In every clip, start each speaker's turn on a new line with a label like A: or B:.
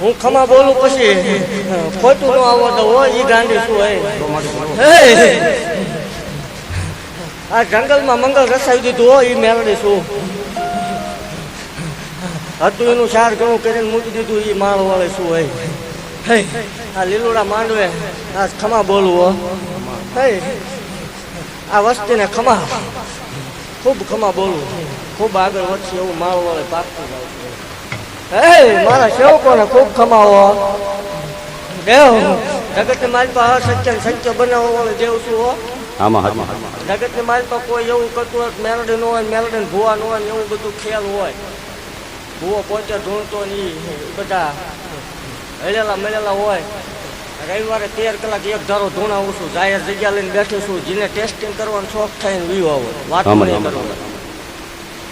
A: હો ખમા બોલું પછી ખોટું ન આવડતું હોય ઈ ગાંધી શું. આ જંગલમાં મંગલ રસાવી દીધું હોય ઈ મેળડી શું હતું એનું સાર ઘણું કરીને મૂકી દીધું એ માળ વાળે શું હોય? આ લીલુડા માંડવે આ ખમા બોલવો હો. હે. આ વસ્તીને ખમા. ખૂબ ખમા બોલવું. ખૂબ આગળ વધશે એવું માળ વાળે પાકતું જાવ હે મારા સેવકોને ખૂબ ખમાવો દેવ જગતની માલપા અસત્ય ને સત્ય બનાવવા વાળો દેવ શું હો.
B: આમાં ને
A: જગતની માલપા કોઈ એવું કરતું હોય મેલડી નો હોય મેલડી ને ભૂવા નો હોય ને એવું બધું ખ્યાલ હોય. ભૂવો પોતે ઢૂંઢતો ને ઈ બધા હળેલા મળેલા હોય. રવિવારે તેર કલાક એક ધારો ધૂણા છું જાહેર જગ્યા લઈને બેઠું છું. જેને ટેસ્ટિંગ કરવાનો શોખ થાય ને વીવો આવો. વાતું નહીં
B: આમાં.
A: કરવાની.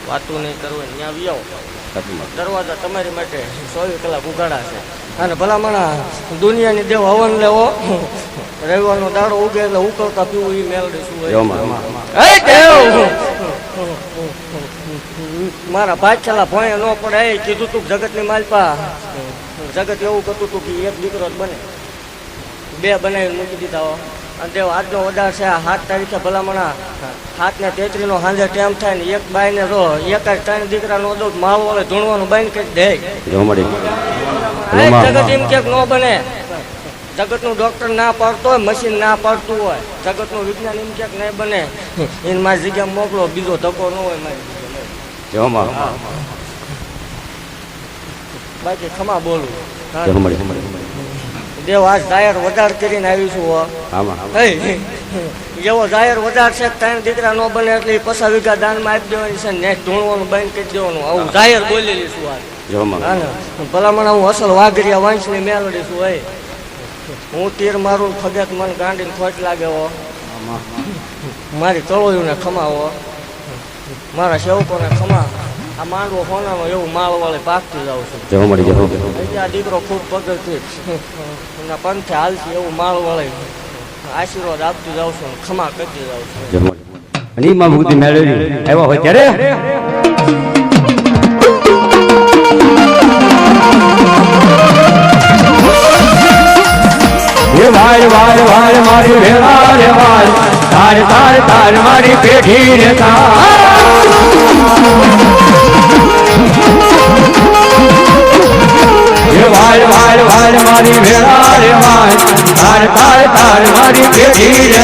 A: વાતું નહીં કરવાની. ત્યાં વી આવો. દરવાજા તમારી માટે ચોવીસ કલાક ઉગાડા છે. અને ભલામણા દુનિયાની દેવ હવન લેવો રવિવારનો દાડો ઉગે એટલે ઉકળતા પીવું એ મેળવી શું દેવ! મારા ભાઈ ભોય ન પડે એ કીધું તું જગતની માલપા. જગત એવું કરતું હતું કે એક દીકરો જ બને. બે બનાવીને મૂકી દીધા હો. અને દેવ આજનો વધાર છે આ સાત તારીખે ભલામણા. સાત ને તેત્રીસ નો સાંજે ટાઈમ થાય ને એક બાઈ ને રો. એક જ ત્રણ દીકરા નો દઉં માવો હવે ધૂણવાનું બાઈ કરી દે. જગત એમ કે ન બને. જગતનું ડોક્ટર ના પાડતો હોય મશીન ના પાડતું હોય. જગતનું વિજ્ઞાન એમ ક્યાંક નહીં બને. એને મારી જગ્યા મોકલો બીજો ધક્કો ન હોય મારી. જગ્યાએ. બાકી ખમા બોલું. દેવ આજ જાહેર વધાર કરીને હો.
B: આમાં
A: હે, એવો જાહેર વધાર છે ત્રણ દીકરા ન બને એટલે ઈ પચાસ વીઘા દાનમાં આપી દેવાની છે ને ધૂણવાનું બંધ કરી દેવાનું. આવું જાહેર બોલેલી છું આજ ને. ભલામણ હું અસલ વાઘરિયા વાંસની મેલડી છું હોય હું તીર મારું ફગત મને ગાંડીને ખોટ લાગે હો. મારી તળોયુંને ખમાવો મારા સેવકોને ખમા. આ માંડવો હોનાનો એવું માળ વાળે પાકતું જાઉં છું.
B: જોવા મળી જોવા
A: આ દીકરો ખૂબ પગથી એના પંથે હાલતી એવું માળ વાળે આશીર્વાદ આપતું જાઉં છું ખમા કરતી જાઉં છું.
B: અને માં ભૂતિ મેળવી આવ્યા હોય ત્યારે?
C: વાય વાય વાય મારી વેળા રે વાય તાર તાર તાર મારી પેઢી રે તાર. વાય વાય વાય મારી વેળા રે વાય તાર તાર તાર મારી ભેટી રે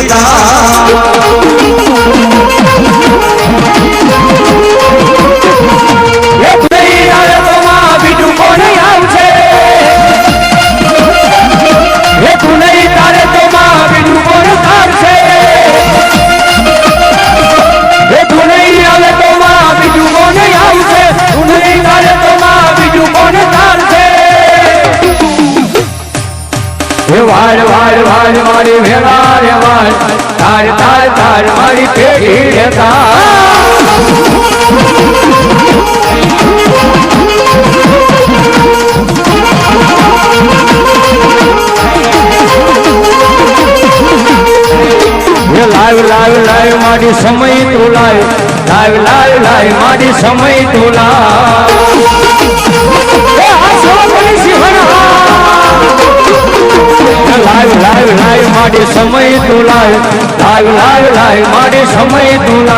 C: વાળ વાળ વાળ મારી ભેળા રે વાળ તાર તાર તાર, મારી પેઢી લાઈવ લાઈવ લાવ મારી સમય તું લાઈવ લાઈવ લાઈવ લાઈવ મારી સમય તું લાવ સમય તું